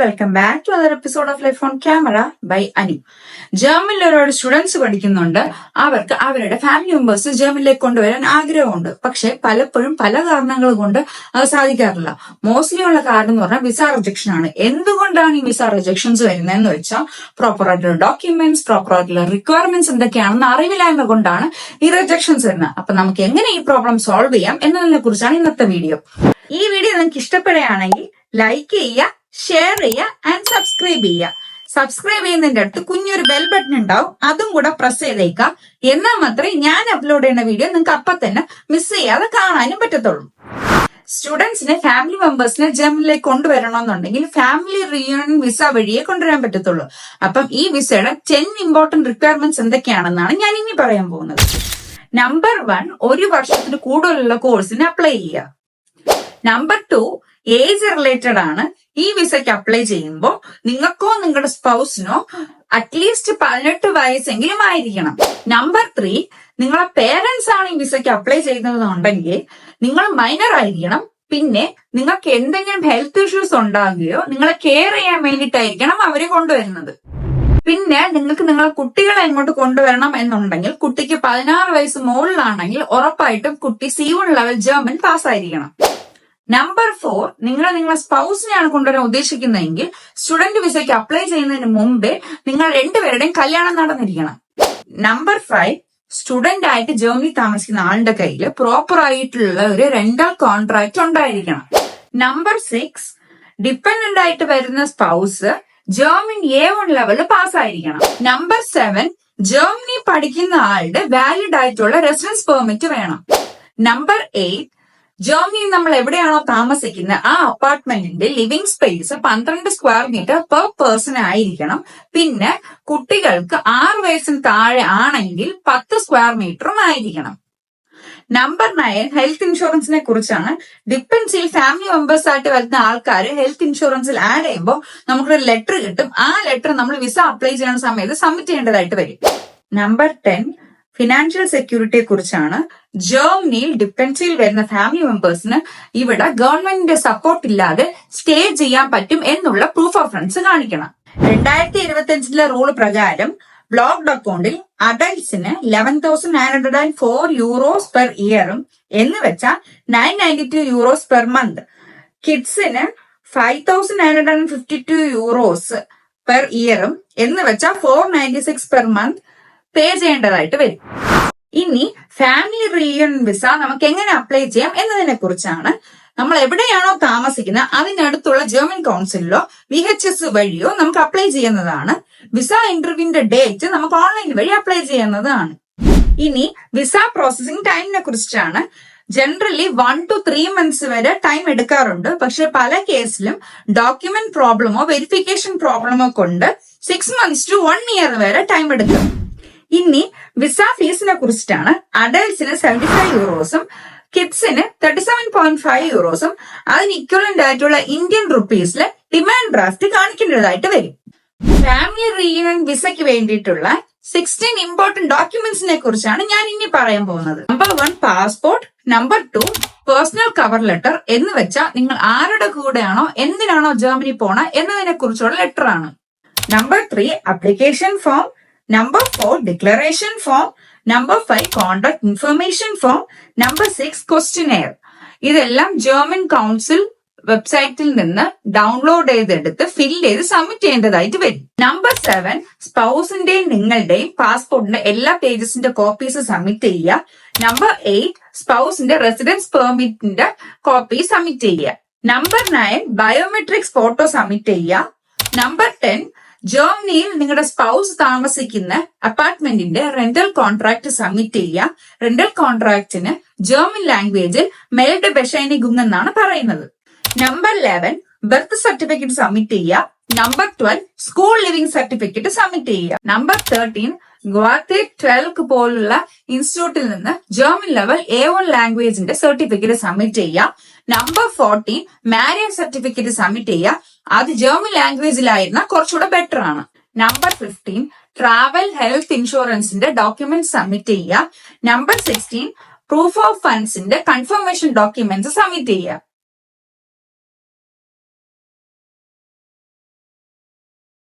Welcome back to other episode of life on camera by Anu ജർമ്മനിൽ ഒരുപാട് students പഠിക്കുന്നുണ്ട്. അവർക്ക് അവരുടെ ഫാമിലി മെമ്പേഴ്സ് ജർമ്മനിലേക്ക് കൊണ്ടുവരാൻ ആഗ്രഹമുണ്ട്. പക്ഷെ പലപ്പോഴും പല കാരണങ്ങൾ കൊണ്ട് അത് സാധിക്കാറില്ല. മോസ്റ്റ്ലി ഉള്ള കാരണം എന്ന് പറഞ്ഞാൽ വിസ റിജക്ഷൻ ആണ്. എന്തുകൊണ്ടാണ് ഈ വിസ റിജക്ഷൻസ് വരുന്നതെന്ന് വെച്ചാൽ പ്രോപ്പർ ആയിട്ടുള്ള ഡോക്യുമെന്റ്സ് പ്രോപ്പർ ആയിട്ടുള്ള റിക്വയർമെന്റ്സ് എന്തൊക്കെയാണെന്ന് അറിവില്ലായ്മ കൊണ്ടാണ് ഈ റിജക്ഷൻസ് വരുന്നത്. അപ്പൊ നമുക്ക് എങ്ങനെ ഈ പ്രോബ്ലം സോൾവ് ചെയ്യാം എന്നതിനെ കുറിച്ചാണ് ഇന്നത്തെ വീഡിയോ ഈ വീഡിയോ നിങ്ങൾക്ക് ഇഷ്ടപ്പെടുകയാണെങ്കിൽ ലൈക്ക് ചെയ്യുക ഷെയർ ചെയ്യുക ആൻഡ് സബ്സ്ക്രൈബ് ചെയ്യുക. സബ്സ്ക്രൈബ് ചെയ്യുന്നതിന്റെ അടുത്ത് കുഞ്ഞൊരു ബെൽ ബട്ടൺ ഉണ്ടാവും. അതും കൂടെ പ്രസ് ചെയ്തേക്കുക. എന്നാൽ മാത്രമേ ഞാൻ അപ്ലോഡ് ചെയ്യുന്ന വീഡിയോ നിങ്ങൾക്ക് അപ്പൊ തന്നെ മിസ് ചെയ്യാതെ കാണാനും പറ്റത്തുള്ളൂ. സ്റ്റുഡൻസിനെ ഫാമിലി മെമ്പേഴ്സിനെ ജമ്മിലേക്ക് കൊണ്ടുവരണമെന്നുണ്ടെങ്കിൽ ഫാമിലി റിയൂണിയൻ വിസ വഴിയേ കൊണ്ടുവരാൻ പറ്റത്തുള്ളൂ. അപ്പം ഈ വിസയുടെ ടെൻ ഇമ്പോർട്ടന്റ് റിക്വയർമെന്റ്സ് എന്തൊക്കെയാണെന്നാണ് ഞാൻ ഇനി പറയാൻ പോകുന്നത്. നമ്പർ വൺ ഒരു വർഷത്തിന് കൂടുതലുള്ള കോഴ്സിന് അപ്ലൈ ചെയ്യുക. നമ്പർ ടു ഏജ് റിലേറ്റഡ് ആണ്. ഈ വിസയ്ക്ക് അപ്ലൈ ചെയ്യുമ്പോൾ നിങ്ങൾക്കോ നിങ്ങളുടെ സ്പൗസിനോ അറ്റ്ലീസ്റ്റ് പതിനെട്ട് വയസ്സെങ്കിലും ആയിരിക്കണം. നമ്പർ ത്രീ നിങ്ങളെ പേരൻസ് ആണ് ഈ വിസയ്ക്ക് അപ്ലൈ ചെയ്യുന്നതെന്നുണ്ടെങ്കിൽ നിങ്ങൾ മൈനർ ആയിരിക്കണം. പിന്നെ നിങ്ങൾക്ക് എന്തെങ്കിലും ഹെൽത്ത് ഇഷ്യൂസ് ഉണ്ടാകുകയോ നിങ്ങളെ കെയർ ചെയ്യാൻ വേണ്ടിയിട്ടായിരിക്കണം അവരെ കൊണ്ടുവരുന്നത്. പിന്നെ നിങ്ങൾക്ക് നിങ്ങളെ കുട്ടികളെ എങ്ങോട്ട് കൊണ്ടുവരണം എന്നുണ്ടെങ്കിൽ കുട്ടിക്ക് പതിനാറ് വയസ്സ് മുകളിലാണെങ്കിൽ ഉറപ്പായിട്ടും കുട്ടി സി വൺ ലെവൽ ജർമ്മൻ പാസ്സായിരിക്കണം നമ്പർ ഫോർ നിങ്ങൾ നിങ്ങളെ സ്പൗസിനെയാണ് കൊണ്ടുവരാൻ ഉദ്ദേശിക്കുന്നതെങ്കിൽ സ്റ്റുഡന്റ് വിസയ്ക്ക് അപ്ലൈ ചെയ്യുന്നതിന് മുമ്പേ നിങ്ങൾ രണ്ടുപേരുടെയും കല്യാണം നടന്നിരിക്കണം. നമ്പർ ഫൈവ് സ്റ്റുഡന്റ് ആയിട്ട് ജർമ്മനി താമസിക്കുന്ന ആളുടെ കയ്യിൽ പ്രോപ്പർ ആയിട്ടുള്ള ഒരു റെന്റൽ കോൺട്രാക്ട് ഉണ്ടായിരിക്കണം. നമ്പർ സിക്സ് ഡിപ്പെൻഡന്റ് ആയിട്ട് വരുന്ന സ്പൗസ് ജർമ്മൻ എ വൺ ലെവലിൽ പാസ്സായിരിക്കണം നമ്പർ സെവൻ ജർമ്മനി പഠിക്കുന്ന ആളുടെ വാലിഡ് ആയിട്ടുള്ള റെസിഡൻസ് പെർമിറ്റ് വേണം. നമ്പർ എയ്റ്റ് ജർമ്മനിയിൽ നമ്മൾ എവിടെയാണോ താമസിക്കുന്നത് ആ അപ്പാർട്ട്മെന്റിന്റെ ലിവിംഗ് സ്പേസ് പന്ത്രണ്ട് സ്ക്വയർ മീറ്റർ പെർ പേഴ്സൺ ആയിരിക്കണം. പിന്നെ കുട്ടികൾക്ക് ആറ് വയസ്സിന് താഴെ ആണെങ്കിൽ പത്ത് സ്ക്വയർ മീറ്ററും ആയിരിക്കണം. നമ്പർ നയൻ ഹെൽത്ത് ഇൻഷുറൻസിനെ കുറിച്ചാണ്. ഡിപ്പെൻസിൽ ഫാമിലി മെമ്പേഴ്സ് ആയിട്ട് വരുന്ന ആൾക്കാർ ഹെൽത്ത് ഇൻഷുറൻസിൽ ആഡ് ചെയ്യുമ്പോൾ നമുക്കൊരു ലെറ്റർ കിട്ടും. ആ ലെറ്റർ നമ്മൾ വിസ അപ്ലൈ ചെയ്യുന്ന സമയത്ത് സബ്മിറ്റ് ചെയ്യേണ്ടതായിട്ട് വരും. നമ്പർ ടെൻ ഫിനാൻഷ്യൽ സെക്യൂരിറ്റിയെ കുറിച്ചാണ്. ജർമ്മനിയിൽ ഡിപ്പെൻസിൽ വരുന്ന ഫാമിലി മെമ്പേഴ്സിന് ഇവിടെ ഗവൺമെന്റിന്റെ സപ്പോർട്ട് ഇല്ലാതെ സ്റ്റേ ചെയ്യാൻ പറ്റും എന്നുള്ള പ്രൂഫ് ഓഫ് ഫണ്ട്സ് കാണിക്കണം. രണ്ടായിരത്തി ഇരുപത്തി അഞ്ചിലെ റൂൾ പ്രകാരം ബ്ലോക്ക്ഡ് അക്കൗണ്ടിൽ അഡൽസിന് eleven thousand nine hundred and four euros per ഇയറും എന്ന് വെച്ചാൽ nine ninety two euros per month കിഡ്സിന് five thousand nine hundred and fifty two euros per ഇയറും എന്ന് വെച്ചാൽ four ninety six per month pay ചെയ്യേണ്ടതായിട്ട് വരും. ഇനി family reunion visa നമുക്ക് എങ്ങനെ apply ചെയ്യാം എന്നതിനെ കുറിച്ചാണ് നമ്മൾ എവിടെയാണോ താമസിക്കുന്നത് അതിനടുത്തുള്ള ജർമ്മൻ കൗൺസിലിലോ വി എച്ച് എസ് വഴിയോ നമുക്ക് അപ്ലൈ ചെയ്യുന്നതാണ്. വിസ ഇന്റർവ്യൂവിന്റെ ഡേറ്റ് നമുക്ക് ഓൺലൈൻ വഴി അപ്ലൈ ചെയ്യുന്നതാണ്. ഇനി വിസ പ്രോസസിംഗ് ടൈമിനെ കുറിച്ചാണ്. Generally one two three months വരെ ടൈം എടുക്കാറുണ്ട്. പക്ഷെ പല കേസിലും ഡോക്യുമെന്റ് പ്രോബ്ലമോ വെരിഫിക്കേഷൻ പ്രോബ്ലമോ കൊണ്ട് six months to one year വരെ ടൈം എടുക്കും. ഇനി വിസ ഫീസിനെ കുറിച്ചിട്ടാണ് അഡൽസിന് സെവന്റി ഫൈവ് യൂറോസും കിഡ്സിന് തേർട്ടി സെവൻ പോയിന്റ് ഫൈവ് യൂറോസും അതിന് ഇക്വലന്റ് ആയിട്ടുള്ള ഇന്ത്യൻ റുപ്പീസിലെ ഡിമാൻഡ് ഡ്രാഫ്റ്റ് കാണിക്കേണ്ടതായിട്ട് വരും. ഫാമിലി റീയൂണിയൻ വിസയ്ക്ക് വേണ്ടിയിട്ടുള്ള സിക്സ്റ്റീൻ ഇമ്പോർട്ടന്റ് ഡോക്യുമെന്റ്സിനെ കുറിച്ചാണ് ഞാൻ ഇനി പറയാൻ പോകുന്നത്. Number one passport number two personal cover letter എന്ന് വെച്ചാൽ നിങ്ങൾ ആരുടെ കൂടെയാണോ എന്തിനാണോ ജർമ്മനി പോണ എന്നതിനെ കുറിച്ചുള്ള ലെറ്റർ ആണ്. Number three application form number four declaration form number five contact information form number six questionnaire ഇതെല്ലാം ജർമ്മൻ കൗൺസിൽ വെബ്സൈറ്റിൽ നിന്ന് ഡൗൺലോഡ് ചെയ്തെടുത്ത് ഫിൽ ചെയ്ത് സബ്മിറ്റ് ചെയ്യേണ്ടതായിട്ട് വരും. നമ്പർ സെവൻ സ്പൗസിന്റെയും നിങ്ങളുടെയും പാസ്പോർട്ടിന്റെ എല്ലാ പേജസിന്റെ കോപ്പീസ് സബ്മിറ്റ് ചെയ്യുക. നമ്പർ എയ്റ്റ് സ്പൗസിന്റെ റെസിഡൻസ് പെർമിറ്റിന്റെ കോപ്പി സബ്മിറ്റ് ചെയ്യുക. Number nine biometrics photo submit ചെയ്യുക. നമ്പർ ടെൻ ജർമ്മനിയിൽ നിങ്ങളുടെ സ്പൗസ് താമസിക്കുന്ന അപ്പാർട്ട്മെന്റിന്റെ റെന്റൽ കോൺട്രാക്ട് സബ്മിറ്റ് ചെയ്യുക. റെന്റൽ കോൺട്രാക്ടിന് ജർമ്മൻ ലാംഗ്വേജിൽ മെൽഡ് ബെഷൈനിഗുങ് എന്നാണ് പറയുന്നത്. Number eleven birth certificate submit ചെയ്യുക. Number twelve school leaving certificate submit ചെയ്യുക. നമ്പർ തേർട്ടീൻ ഗുവാഹത്തി ട്വൽവ് പോലുള്ള ഇൻസ്റ്റിറ്റ്യൂട്ടിൽ നിന്ന് ജർമ്മൻ ലെവൽ എ വൺ ലാംഗ്വേജിന്റെ സർട്ടിഫിക്കറ്റ് സബ്മിറ്റ് ചെയ്യുക. Number fourteen marriage certificate submit ചെയ്യുക. അത് ജർമ്മൻ ലാംഗ്വേജിലായിരുന്ന കുറച്ചുകൂടെ ബെറ്റർ ആണ്. നമ്പർ ഫിഫ്റ്റീൻ ട്രാവൽ ഹെൽത്ത് ഇൻഷുറൻസിന്റെ ഡോക്യുമെന്റ് സബ്മിറ്റ് ചെയ്യുക. നമ്പർ സിക്സ്റ്റീൻ പ്രൂഫ് ഓഫ് ഫണ്ട്സിന്റെ കൺഫർമേഷൻ ഡോക്യുമെന്റ്സ് സബ്മിറ്റ് ചെയ്യുക.